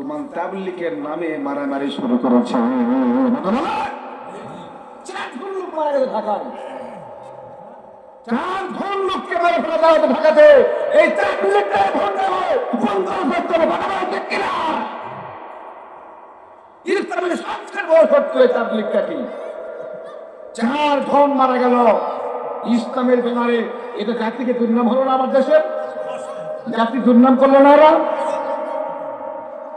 মুসলমান তাবলিকের নামে মারামারি শুরু করেছে। ঢাকায়। চার ধন মারা গেল। ইসলামের ব্যানারে এটা জাতিকে দুর্নাম হলো না আমার দেশে? জাতি দুর্নাম করল না এরা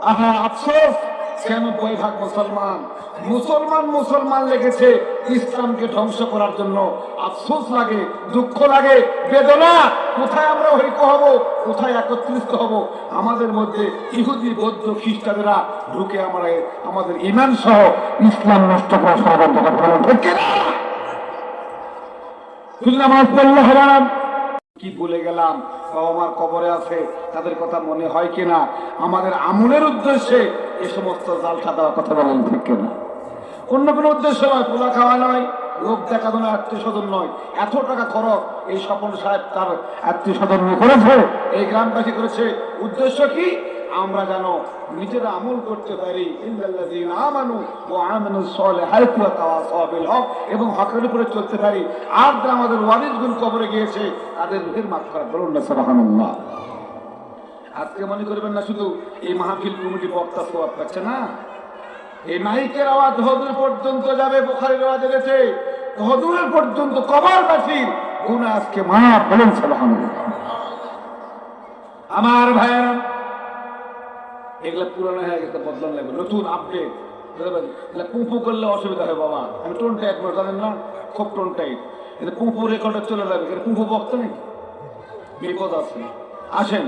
আহা, আফসোস! ছিয়ানব্বই ভাগ মুসলমান? মুসলমান মুসলমান লেগেছে ইসলামকে ধ্বংস করার জন্য। আফসোস লাগে, দুঃখ লাগে, বেদনা! কোথায় আমরা ঐক্য হব? কোথায় একত্রিত হব? আমাদের মধ্যে ইহুদি, বৌদ্ধ, খ্রিস্টানেরা ঢুকে আমরা আমাদের ইমান সহ ইসলাম নষ্ট করা ষড়যন্ত্র ঢুকে না শুধু কি ভুলে গেলাম? বাবা মার কবরে আছে, তাদের কথা মনে হয় কিনা? আমাদের আমলের উদ্দেশ্যে এ সমস্ত জালটা দেওয়ার কথা বলেন, ঠিক কিনা? অন্য কোনো উদ্দেশ্য নয়, পোলা খাওয়া নয়, লোক দেখানো আত্মীয় স্বজন নয়। এত টাকা খরচ এই সফল সাহেব তার আত্মীয় স্বজন করেছে, এই গ্রামবাসী করেছে। উদ্দেশ্য কি? আমরা যেন নিজেরা আমল করতে পারি। এবং হকের উপরে চলতে পারি। আর যারা আমাদের ওয়ারিসগুন কবরে গিয়েছে, তাদের রুহের মাগফিরাত বলুন না, সুবহানাল্লাহ। আজকে মনে করবেন না শুধু এই মাহফিল কমিটি বক্তা সওয়াব পাচ্ছে না? এই মাইকের আওয়াজ হদুর পর্যন্ত যাবে, বোখারের আওয়াজে গেছে হদুরের পর্যন্ত কবার কবরবাসীর গুনাহ আজকে মাফ, বলুন, সুবহানাল্লাহ। আমার ভাইয়েরা এগুলা পুরানো হয়ে গেছে, বদলান লাগবে। নতুন আপডেট এগুলা পুঁপু করলে অসুবিধা হয় বাবা। আমি টোন টাইট করে জানেন না? খুব টোন টাইট। এটা পুঁপু রেকর্ডে চলে যাবে। এটা পুঁপু বক্তা নেই? বিপদ আছে। আসেন,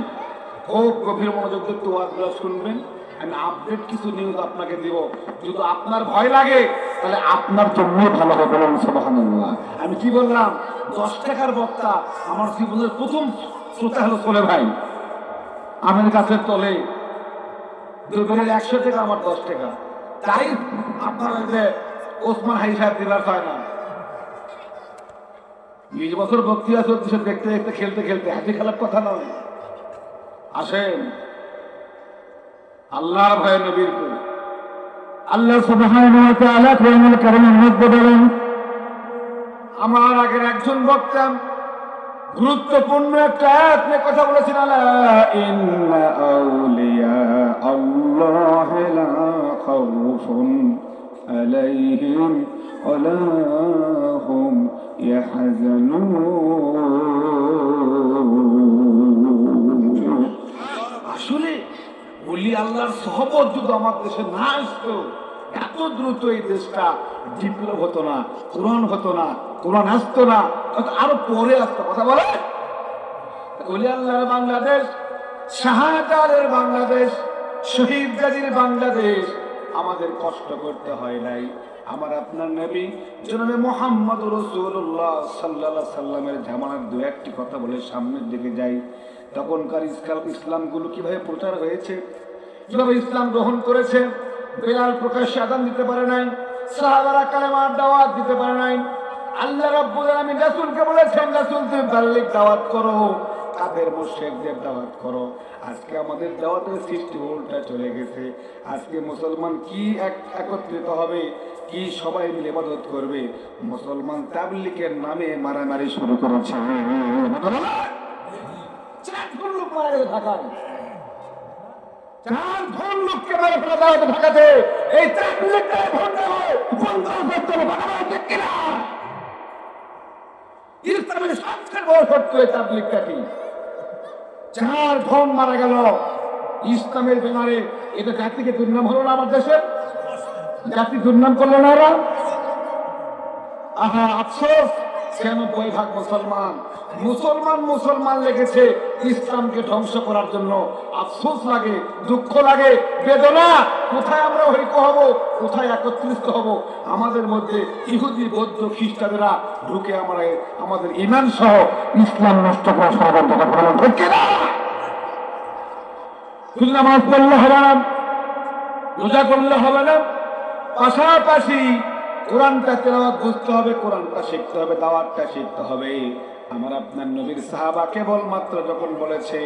খুব গভীর মনোযোগ দিয়ে ওয়াজগুলো শুনবেন। আমি আপডেট কিছু নিউজ আপনাকে দিব। যদি আপনার ভয় লাগে, তাহলে আপনার জন্য ভালো হবে আমি কি বললাম? দশ টাকার বক্তা আমার জীবনের প্রথম শ্রোতা হলো চলে ভাই আমের গাছের তলে দুজনের একশো টাকা আমার দশ টাকা। তাই আপনার যে ওসমান হাই সাহেব দিবার হয় না। বিশ বছর বক্তৃতা চলতেছে দেখতে দেখতে খেলতে খেলতে হাতি খেলার কথা নয়। আসেন। আল্লাহর ভয়ে নবীর আল্লাহ সুবহানাহু ওয়া তাআলা কোরআনুল কারীমের মধ্যে বলেন আমার আগের একজন বক্তা গুরুত্বপূর্ণ একটা নিয়ে কথা বলেছেন, আলা ইন্না আউলিয়া আল্লাহ লা খাউফুন আলাইহিম ওয়ালা হুম আসলে বলি আল্লাহর সহবত যদি আমার দেশে না আসতো এত দ্রুত এই দেশটা বিপ্লব হতো না, কোরআন হতো না, কোরআন আসতো না আরও পরে আসতো, কথা বলে? আল্লাহর বাংলাদেশ শাহজাহানের বাংলাদেশ, শহীদ গাজীর বাংলাদেশ, আমাদের কষ্ট করতে হয় নাই। আমার আপনার নবী, জনাবে মোহাম্মদ রসুল্লাহ সাল্লাহ সাল্লামের জামানার দু একটি কথা বলে সামনের দিকে যাই। তখনকার ইসলাম ইসলামগুলো কীভাবে প্রচার হয়েছে, কীভাবে ইসলাম গ্রহণ করেছে বেলাল প্রকাশ্যে আদান দিতে পারে নাই, সাহাবারা কালেমার দাওয়াত দিতে পারে নাই। আল্লাহ রাব্বুল আলামিন রাসূলকে বলেছেন, রাসূল, তুমি বাল্লিক দাওয়াত করো কাদের মুশরিকদের দাওয়াত করো। আজকে আমাদের দাওয়াতের সৃষ্টি উল্টা চলে গেছে। আজকে মুসলমান কি এক একত্রিত হবে? কি সবাই মিলে ইবাদত করবে? মুসলমান তাবলিকের নামে মারামারি শুরু করেছে। মারা চার ঘন লোককে মারা ফেলা দেওয়া হতো ঢাকাতে। এই তাবলিকটা বন্ধ হয় বন্ধ করতে হবে বাবা ঠিক কিনা ইসলামের সবচেয়ে বড় সত্য এই তাবলিকটা কি চার ধন মারা গেল। ইসলামের ব্যানারে এটা জাতিকে দুর্নাম হলো না আমার দেশে? জাতি দুর্নাম করল না এরা আহা, আফসোস। ছিয়ানব্বই ভাগ মুসলমান? মুসলমান মুসলমান লেগেছে ইসলামকে ধ্বংস করার জন্য। আফসোস লাগে, দুঃখ লাগে, বেদনা। কোথায় আমরা ঐক্য হব? কোথায় একত্রিত হব? আমাদের মধ্যে ইহুদি, বৌদ্ধ, খ্রিস্টানেরা ঢুকে আমরা আমাদের ইমান সহ ইসলাম নষ্ট করা ষড়যন্ত্র করে ঢুকে না! শুধু নামাজ পড়লে হবে না রোজা করলে হবে না। পাশাপাশি কোরআনটা তেলাওয়াত বুঝতে হবে, কোরআনটা শিখতে হবে, দাওয়াতটা শিখতে হবে। আমার আপনার নবীর সাহাবা কেবলমাত্র যখন বলেছে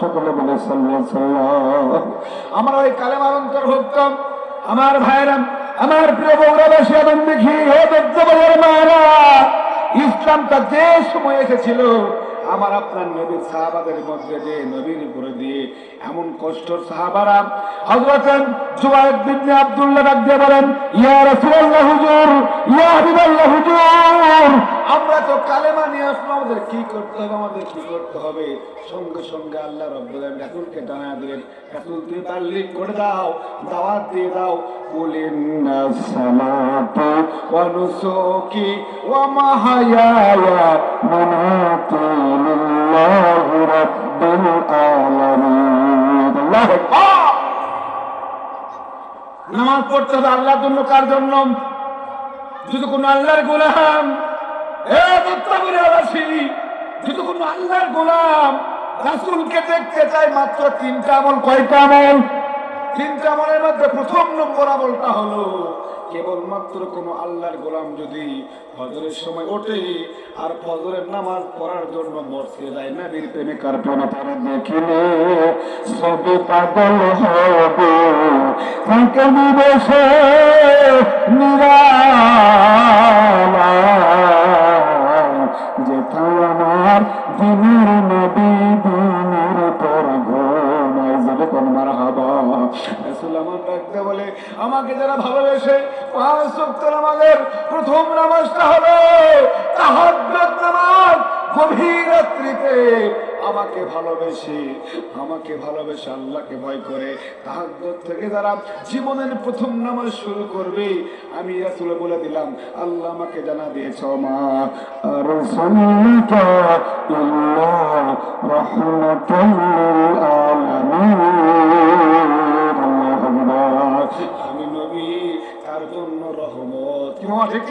সকলে বলে আমার ওই কালেমার অন্তর্ভুক্ত, আমার ভাইরাম আমার প্রিয় বৌরাবাসী দেখি হে দত্তবাজার মারা ইসলামটা যে সময় এসেছিল, আমার আপনার নবীর সাহাবাদের মধ্যে যে নবীর উপরে দিয়ে এমন কষ্ট সাহাবারা হজরতেন জুবাইর বিন আব্দুল্লাহ ডাক দিয়ে বলেন, ইয়া রাসূলুল্লাহ, হুজুর, ইয়া হাবিবাল্লাহ, হুজুর। আমরা তো কালেমা নিয়ে আসলাম আমাদের কি করতে হবে, আমাদের কি করতে হবে? সঙ্গে সঙ্গে আল্লাহ রব্বুল রাসূলকে জানা দিলেন, রাসূল, তুমি তাবলীগ করে দাও, দাওয়াত দিয়ে দাও। কুলিন্না সালাতু ওয়া নুসুকি ওয়া মাহায়ায়া আলামিন। নামাজ পড়তে হবে আল্লাহর জন্য, কার জন্য? যদি কোনো আল্লাহর গোলাম যদি কোনো আল্লাহর গোলাম রাসূলকে দেখতে চাই মাত্র তিনটা আমল, কয়টা আমল? তিনটা আমলের মধ্যে প্রথম নম্বর আমলটা হলো, কেবলমাত্র কোনো আল্লাহর গোলাম যদি ফজরের সময় ওঠে আর ফজরের নামাজ পড়ার জন্য মরছে যায় না বীর প্রেমে তারা দেখিলে, সবে পাগল হবে। তাকে নিবেশে নিরালায় প্রথম হলো গভীর রাত্রিতে আমাকে ভালোবেসে আমাকে ভালোবেসে আল্লাহকে ভয় করে। তাহাজ্জুদ থেকে যারা জীবনের প্রথম নামাজ শুরু করবে, আমি রাসূল বলে দিলাম, আল্লাহ আমাকে জানা দিয়েছে মা আমি নবী, তার জন্য রহমত। কি মামা ঠিক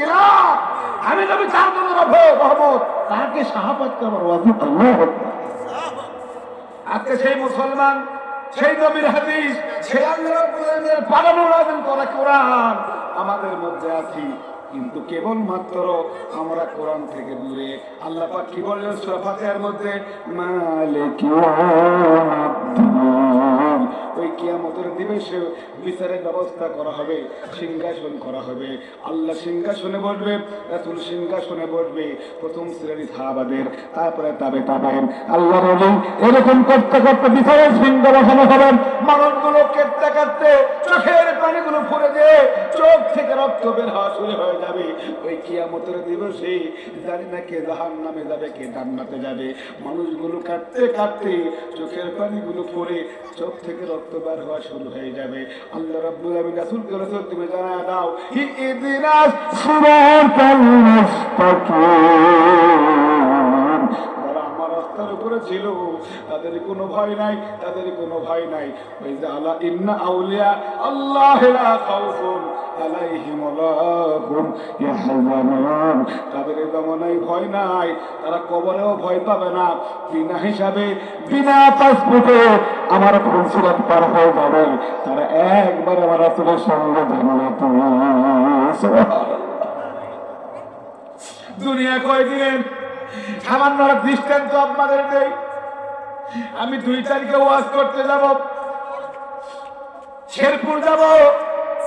আমি নবী তার জন্য রহ- রহমত। তাকে করার ওয়াজিব আল্লাহু আজকে সেই মুসলমান, সেই নবীর হাদিস, সেই আল্লাহ রাব্বুল আলামিনের পালানো নাযিল করা কোরআন। আমাদের মধ্যে আছি, কিন্তু কেবল মাত্র আমরা কোরআন থেকে দূরে। আল্লাহ পাক কি বললেন সূরা ফাতিহার মধ্যে? ইয়াউমিদ্দিন ওই কিয়ামতের দিবসে বিচারের ব্যবস্থা করা হবে, সিংহাসন করা হবে। আল্লাহ সিংহাসনে বসবে, রাসূল সিংহাসনে বসবে। প্রথম শ্রেণি সাহাবাদের তারপরে তাবে তাবেন আল্লাহ এরকম করতে করতে বিচারের সিংহ বসানো হবে। মানুষগুলো কেটতে কাটতে চোখের পানিগুলো ফুরে দিয়ে চোখ থেকে রক্ত বের হওয়া শুরু হয়ে যাবে। ওই কিয়ামতের দিবসে জানি না কে জাহান নামে যাবে, কে জান্নাতে যাবে। মানুষগুলো কাটতে কাটতে চোখের পানিগুলো ফুরে চোখ থেকে রক্ত বের হওয়া শুরু হয়ে যাবে। আল্লাহ রাব্বুল আলামিন রাসূলকে রাসূল তুমি জানা দাও, হি ইদিনাস সিরাতাল মুস্তাকিম ছিল, তাদের কোনো ভয় নাই, তাদের কোনো ভয় নাই। ওই যে আল্লাহ, ইন্না আউলিয়া আল্লাহ আমার পার হয়ে যাবে। তারা একবার আমার সঙ্গে দুনিয়া কয়দিনের সামান্য দৃষ্টান্ত আপনাদের নেই। আমি দুই তারিখে ওয়াজ করতে যাব। শেরপুর যাব।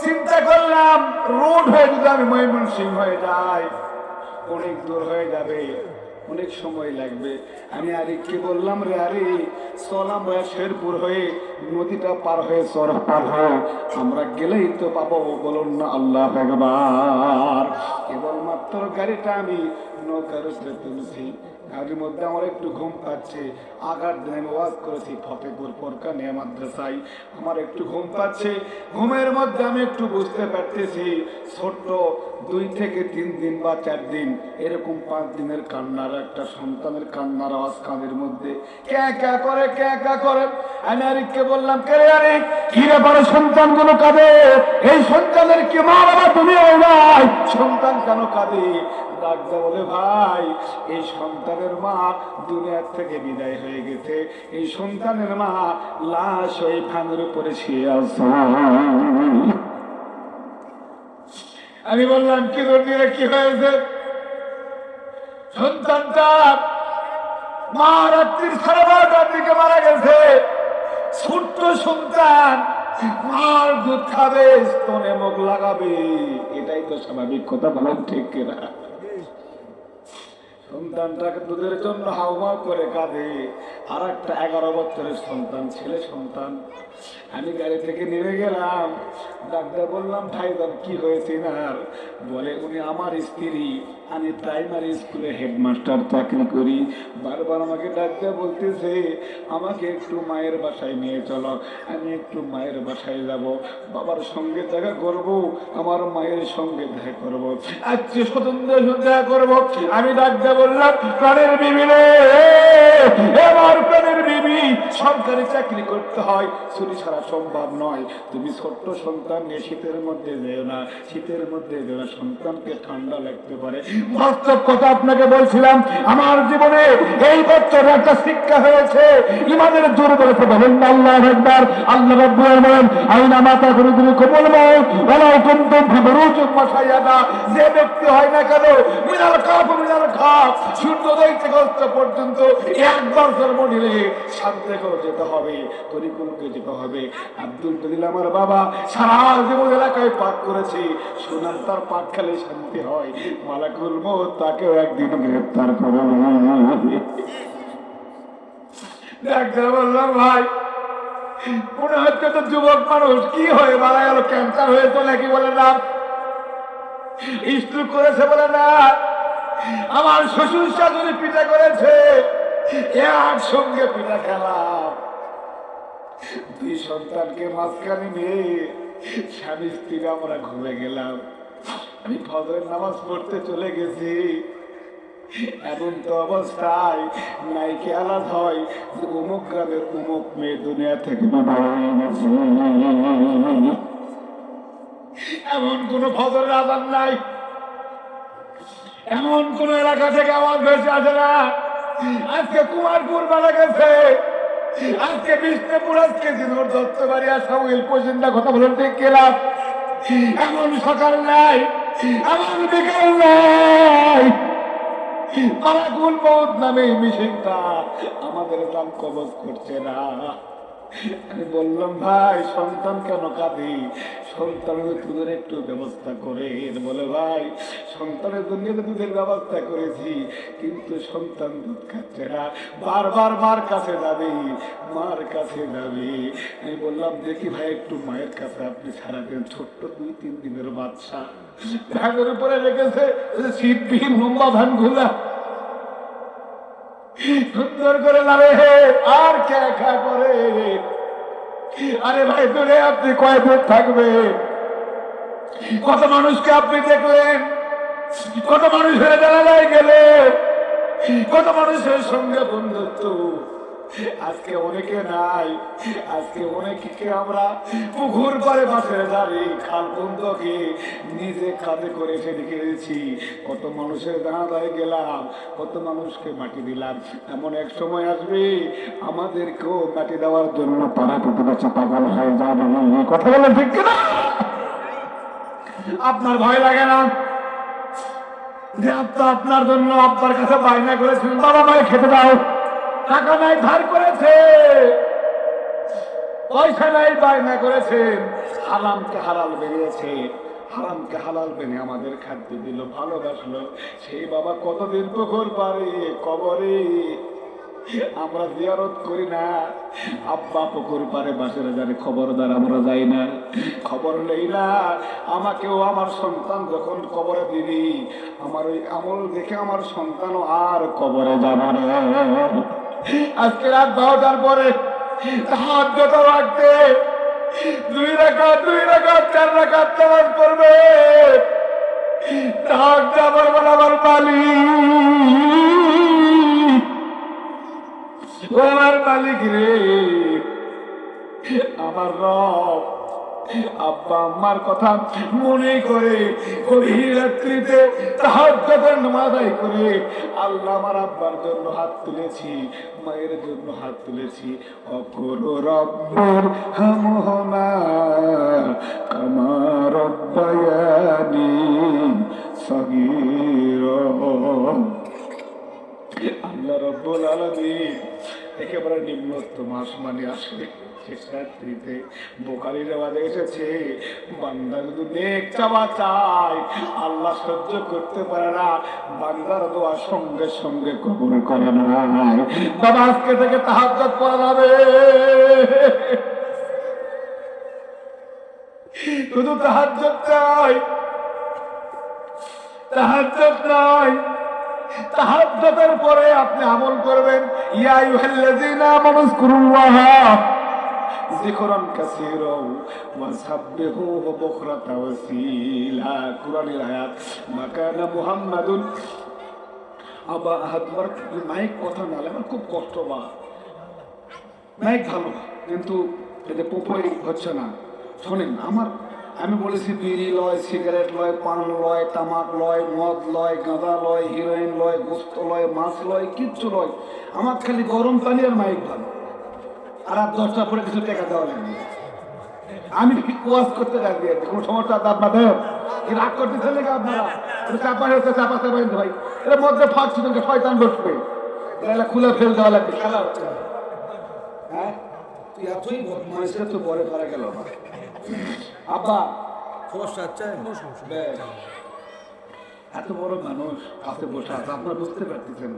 চিন্তা করলাম, রোড হয়ে যদি আমি ময়মন সিং হয়ে যাই, অনেক দূর হয়ে যাবে, অনেক সময় লাগবে। আমি আরিককে বললাম রে আরে চল শেরপুর হয়ে নদীটা পার হয়ে সর পার হয়ে আমরা গেলেই তো পাবো বলুন না আল্লাহ একবার। কেবলমাত্র গাড়িটা আমি নৌকার উপরে তুলছি। গাড়ির মধ্যে আমার একটু ঘুম পাচ্ছে। আঘাত দিনে আমি করেছি, ফতেপুর পরকানিয়া মাদ্রাসায়। আমার একটু ঘুম পাচ্ছে। ঘুমের মধ্যে আমি একটু বুঝতে পারতেছি, ছোট্ট দুই থেকে তিন দিন বা চার দিন, এরকম পাঁচ দিনের কান্নার একটা সন্তানের কান্নার আওয়াজ কানের মধ্যে। ক্যা ক্যা করে, ক্যা ক্যা করে। আমি আরিককে বললাম, কে রে কি ব্যাপারে সন্তানগুলো কাঁদে? এই সন্তানের কি মা বাবা তুমি নাই? সন্তান কেন কাঁদে? বলে ভাই, এই সন্তানের মা দুনিয়ার থেকে বিদায় হয়ে গেছে। এই সন্তানের মা লাশ ফানের উপরে আছে। আমি বললাম, কি দুর্নীতি কি হয়েছে? সন্তানটা মা রাত্রির সাড়ে বারোটার দিকে মারা গেছে। ছোট্ট সন্তান, মার দুধ খাবে স্তনে মুখ লাগাবে। এটাই তো স্বাভাবিক কথা, বলেন ঠিক কিনা? সন্তানটাকে দুধের জন্য হাউমাউ করে কাঁদে। আর একটা এগারো বছরের সন্তান, ছেলে সন্তান আমি গাড়ি থেকে নেমে গেলাম। ডাক্তার বললাম ভাইদার কি হয়েছে না বলে, উনি আমার স্ত্রী। আমি প্রাইমারি স্কুলে হেডমাস্টার চাকরি করি। বারবার আমাকে ডাক্তার বলতেছে, আমাকে একটু মায়ের বাসায় নিয়ে চলো। আমি একটু মায়ের বাসায় যাব। বাবার সঙ্গে দেখা করব, আমার মায়ের সঙ্গে দেখা করব। আজকে স্বতন্ত্র দেখা করব। আমি ডাক্তার বললাম, প্রাণের বিবি আমার প্রাণের বিবি সরকারি চাকরি করতে হয়। ছুটি ছাড়া সম্ভব নয়। তুমি ছোট্ট সন্তান নিয়ে শীতের মধ্যে যেও না। শীতের মধ্যে যেও না, সন্তানকে ঠান্ডা লাগতে পারে। বাস্তব কথা আপনাকে বলছিলাম, আমার জীবনে এই বছর একটা শিক্ষা হয়েছে। ইমানের করেছে বলেন আল্লাহ একবার আল্লাহ রাব্বুল আইনা মাতা করে তুমি ফি বুরুজিন যে ব্যক্তি হয় না কেন, মিনাল কাফ, মিনাল খাফ। সূর্যোদয় থেকে পর্যন্ত একবার জন্ম নিলে শান্তি করে যেতে হবে, তরিকুলকে যেতে হবে। আব্দুল কদিল আমার বাবা, সারা জীবন এলাকায় পাক করেছে। সোনার তার পাক খেলে শান্তি হয়। মালাকুল মত তাকেও একদিন গ্রেপ্তার করে বললাম, ভাই, মনে হচ্ছে তো যুবক মানুষ, কি হয়ে মারা গেল, ক্যান্সার হয়েছে নাকি বলে না? স্ট্রোক করেছে বলে না? আমার শ্বশুর শাশুড়ি পিঠা করেছে। একসঙ্গে পিঠা খেলাম দুই সন্তানকে মাঝখানে নিয়ে স্বামী স্ত্রী আমরা ঘুরে গেলাম। আমি ফজরের নামাজ পড়তে চলে গেছি। এমন তো অবস্থায় নাইকে আলাদ হয় যে অমুক গ্রামের অমুক মেয়ে দুনিয়া থেকে এমন কোন ফজরের আদান নাই। এমন কোন এলাকা থেকে আমার ভেসে আসে না আজকে কুমারপুর মারা গেছে। আজকে বিষ্ণুপুর, আজকে দিনুর দত্ত বাড়ি আর সামুয়েল পর্যন্ত কথা বলে, ঠিক গেলাম এমন সকাল নাই এমন বিকাল নাই। আমাদের নাম কবজ করছে না। আমি বললাম, ভাই, সন্তান কেন কাঁদি? সন্তানের দুধের একটু ব্যবস্থা করে বলে, ভাই, সন্তানের জন্য দুধের ব্যবস্থা করেছি, কিন্তু সন্তান দুধ খাচ্ছে না। বারবার মার কাছে যাবে, মার কাছে যাবে। আমি বললাম, দেখি ভাই, একটু মায়ের কাছে আপনি সারাদিন ছোট্ট দুই, তিন দিনের বাচ্চা ধানের উপরে রেখেছে শীতবিহীন ধান ঘুলা সুন্দর করে লাভে আর কে খা করে? আরে ভাই, দূরে আপনি কয় দূর থাকবে? কত মানুষকে আপনি দেখলেন? কত মানুষের জানালায় গেলেন কত মানুষের সঙ্গে বন্ধুত্ব? আজকে অনেকে নাই, আজকে অনেকে আমরা? পুকুর পারে বাসে দাঁড়ি খাল বন্ধকে নিজে কাঁধে করে সেদিকে দিয়েছি কত মানুষের দাঁড়ায় গেলাম, কত মানুষকে মাটি দিলাম। এমন এক সময় আসবে, আমাদেরকেও মাটি দেওয়ার জন্য পাড়া প্রতিবেশী পাগল হয়ে যাবে। এই কথা বলে ঠিক কিনা? আপনার ভয় লাগে না? আপনার জন্য আপনার কাছে বায়না করেছিলেন বাবা মায়ে খেতে দাও। টাকা নাই, ধার করেছে। পয়সা নাই বায়না করেছেন হালামকে হালাল বেরিয়েছে হারামকে হালাল বেনে আমাদের খাদ্য দিল, ভালোবাসলো। সেই বাবা কতদিন পুকুর পারে কবরে? আমরা জিয়ারত করি না। আব্বা পুকুর পারে, বাসের জানে খবরদার আমরা যাই না। খবর নেই না। আমাকেও আমার সন্তান যখন কবরে দিবি, আমার ওই আমল দেখে আমার সন্তানও আর কবরে যাবে না। আজকে রাত বারোটার পরে হাত যত রাখতে দুই রাখা দুই রাখা চার রাখা চালান করবে। ঢাক যাবার বলে আমার মালিক আমার মালিক রে, আমার রব। আব্বা আম্মার কথা মনে করে রাত্রিতে তাহাজ্জুদের নামাজ করে আল্লাহ আমার আব্বার জন্য হাত তুলেছি, মায়ের জন্য হাত তুলেছি। অপর রব্বর হামহনা আমার রব্বায়ানি আল্লাহ রব্বুল আলামিন একেবারে নিম্নতম আসমানে আসে শেষ রাত্রিতে বোকারির আওয়াজে এসেছে। বান্দা নেক চায় আল্লাহ সহ্য করতে পারে না। সঙ্গে করে না। আজকে থেকে শুধু তাহাজ্জুদ চাই। তাহাজ্জুদের পরে আপনি আমল করবেন। ইয়া আমানু যকুরুল্লাহ। যিকরান কুরআনের আয়াত, মাকানা মুহাম্মাদুন। আবা মাইক কথা না, আমার খুব কষ্ট বা মাইক ভালো, কিন্তু এতে পোপই হচ্ছে না। শোনেন, আমার আমি বলেছি বিড়ি লয়, সিগারেট লয়, পান লয়, তামাক লয়, মদ লয়, গাঁদা লয়, হিরোইন লয়, গোস্ত লয়, মাছ লয়, কিচ্ছু লয়। আমার খালি গরম পানি আর মাইক ভালো। আর আর দশটা পরে কিছু টাকা দেওয়া লাগবে আমি ওয়াজ করতে রাখবি কোনো সমস্যা আপনাদের? রাগ করতেছেন নাকি আপনারা? এটা চাপা হচ্ছে চাপা চাপা ভাই। এর মধ্যে ফাঁক ছিল শয়তান বসবে। এটা খুলে ফেল দেওয়া লাগবে খেলা হচ্ছে। হ্যাঁ? তুই এতই বদমাইশের তো পরে ধরা গেল না আব্বা। সমস্যা হচ্ছে? বেশ। এত বড় মানুষ কাছে বসে আছে আপনারা বুঝতে পারতেছেন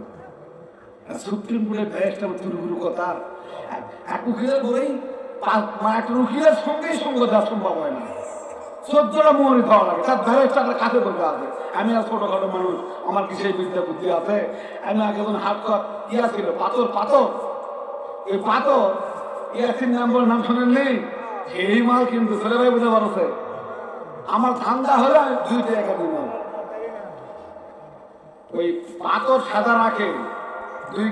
সুপ্রিম কোর্টের ব্যাসটা তুরুগুরু কথা এক- উকিলের বলেই একটা উকিলের সঙ্গেই সঙ্গ দেওয়া সম্ভব হয় না। চোদ্দটা মোহরি খাওয়া লাগে তার ব্যারেস্টারটা কাছে বলতে আছে আমি আর ছোটখাটো মানুষ আমার কি সেই বিদ্যা বুদ্ধি আছে? আমি আগে যখন হাত কর ইয়া ছিল পাথর পাথর। এই পাথর ইয়াসিন নাম্বার নাম শোনেননি? সেই মাল কিন্তু ছেলে ভাই বুঝতে পারছে। আমার ধান্দা হলে আমি দুই টাকা দিব ওই পাথর সাদা রাখে। দুই